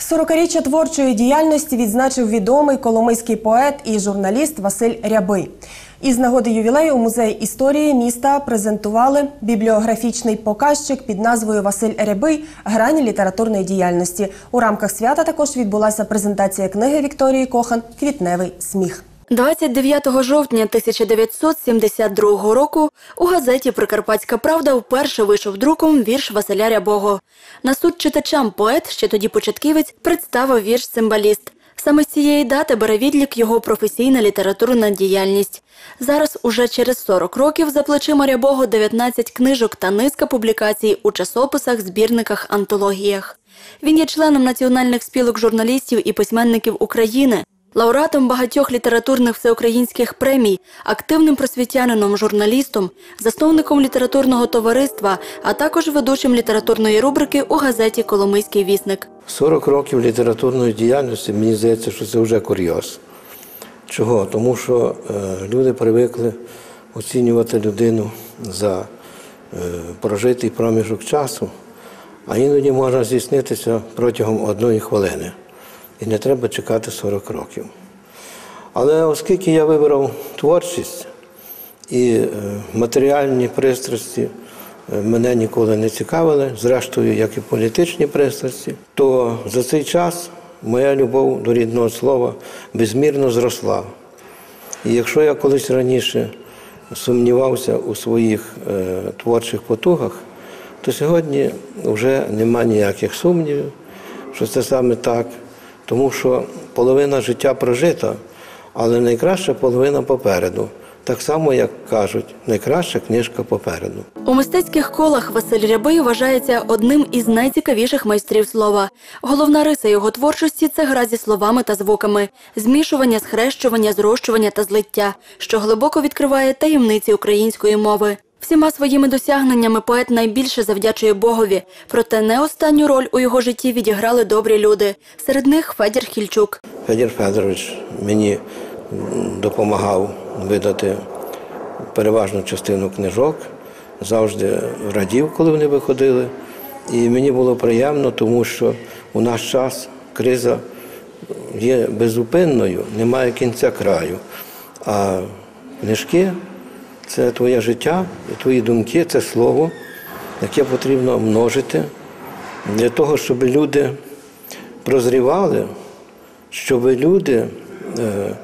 Сорокаріччя творчої діяльності відзначив відомий коломийський поет і журналіст Василь Рябий. Із нагоди ювілею у музеї історії міста презентували бібліографічний показчик під назвою Василь Рябий грані літературної діяльності. У рамках свята також відбулася презентація книги Вікторії Кохан Квітневий сміх. 29 жовтня 1972 року у газеті Прикарпатська Правда вперше вийшов друком вірш Василя Рябого. На суд читачам поет, ще тоді початківець, представив вірш «Цимбаліст». Саме з цієї дати бере відлік його професійна літературна діяльність. Зараз, уже через 40 років, за плечима Рябого 19 книжок та низка публікацій у часописах, збірниках, антологіях. Він є членом національних спілок журналістів і письменників України, лауреатом багатьох літературних всеукраїнських премій, активним просвітянином, журналістом, засновником літературного товариства, а також ведучим літературної рубрики у газеті Коломийський вісник. 40 років літературної діяльності, мені здається, що це вже курйоз. Чого? Тому що е, люди привикли оцінювати людину за е, прожитий проміжок часу, а іноді можна здійснитися протягом одної хвилини. І не треба чекати 40 років. Але оскільки я вибрав творчість і е, матеріальні пристрасті е, мене ніколи не цікавили, зрештою, як і політичні пристрасті, то за цей час моя любов до рідного слова безмірно зросла. І якщо я колись раніше сумнівався у своїх е, творчих потугах, то сьогодні вже нема ніяких сумнівів, що це саме так, тому що половина життя прожита, але найкраща половина попереду. Так само, як кажуть, найкраща книжка попереду. У мистецьких колах Василь Рябий вважається одним із найцікавіших майстрів слова. Головна риса його творчості це гра зі словами та звуками, змішування, схрещування, зрощування та злиття, що глибоко відкриває таємниці української мови. Всіма своїми досягненнями поет найбільше завдячує Богові, проте не останню роль у його житті відіграли добрі люди. Серед них Федір Хільчук. Федір Федорович мені допомагав видати переважну частину книжок, завжди радів, коли вони виходили. І мені було приємно, тому що у наш час криза є безупинною, немає кінця краю. А книжки це твоє життя, твої думки це слово, яке потрібно множити для того, щоб люди прозрівали, щоб люди е,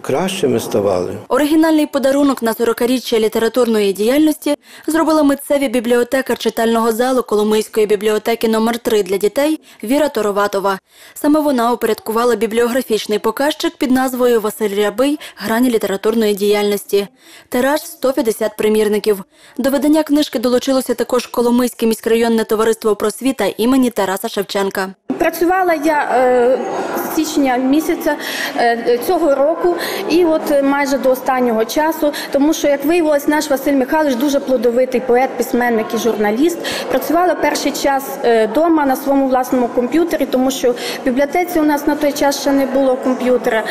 кращими ставали. Оригінальний подарунок на 40-річчя літературної діяльності зробила митцеві бібліотекар читального залу Коломийської бібліотеки номер 3 для дітей Віра Тороватова. Саме вона упорядкувала бібліографічний показчик під назвою Василь Рябий грані літературної діяльності. Тираж 150 примірників. До видання книжки долучилося також Коломийське міськрайонне товариство просвіта імені Тараса Шевченка. Працювала я е, з січня місяця е, цього року, і от е, майже до останнього часу, тому що, як виявилось, наш Василь Михайлович дуже плодовитий поет, письменник і журналіст. Працювала перший час вдома на своєму власному комп'ютері, тому що в бібліотеці у нас на той час ще не було комп'ютера.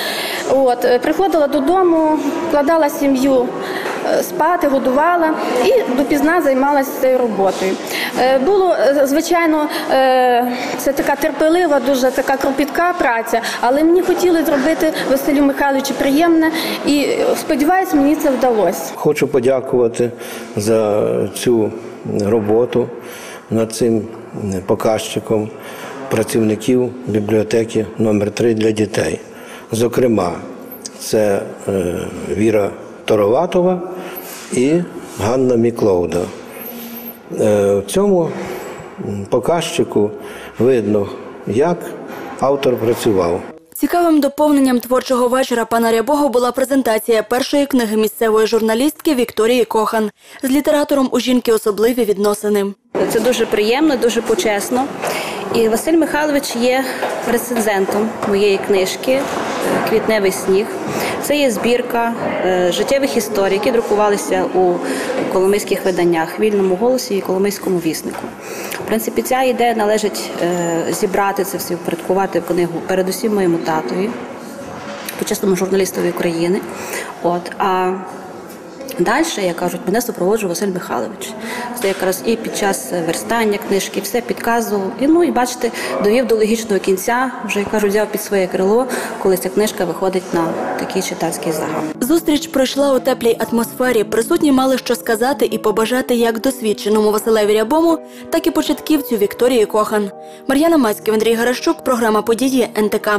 От е, приходила додому, вкладала сім'ю. Спати, годувала і допізна займалася цією роботою. Е, Було, е, звичайно, е, це така терпелива, дуже така кропітка праця, але мені хотіли зробити Василю Михайловичу приємне і сподіваюсь, мені це вдалося. Хочу подякувати за цю роботу над цим показчиком працівників бібліотеки номер 3 для дітей. Зокрема, це Віра Тороватова і Ганна Міклоуда. Е, В цьому показчику видно, як автор працював. Цікавим доповненням творчого вечора пана Рябого була презентація першої книги місцевої журналістки Вікторії Кохан з літератором у жінки особливі відносини. Це дуже приємно, дуже почесно. І Василь Михайлович є рецензентом моєї книжки Квітневий сніг. Це є збірка е, життєвих історій, які друкувалися у коломийських виданнях Вільному голосі і Коломийському віснику. В принципі, ця ідея належить е, зібрати це все, впорядкувати книгу передусім моєму татові, почесному журналістові України. От, а Далі, як кажуть, мене супроводжував Василь Михайлович. Це якраз і під час верстання книжки все підказував. І ну і бачите, довів до логічного кінця, вже як кажуть, взяв під своє крило, коли ця книжка виходить на такий читацький загал. Зустріч пройшла у теплій атмосфері. Присутні мали що сказати і побажати як досвідченому Василеві Рябому, так і початківцю Вікторії Кохан. Мар'яна Мацьків, Андрій Гарашчук, програма події НТК.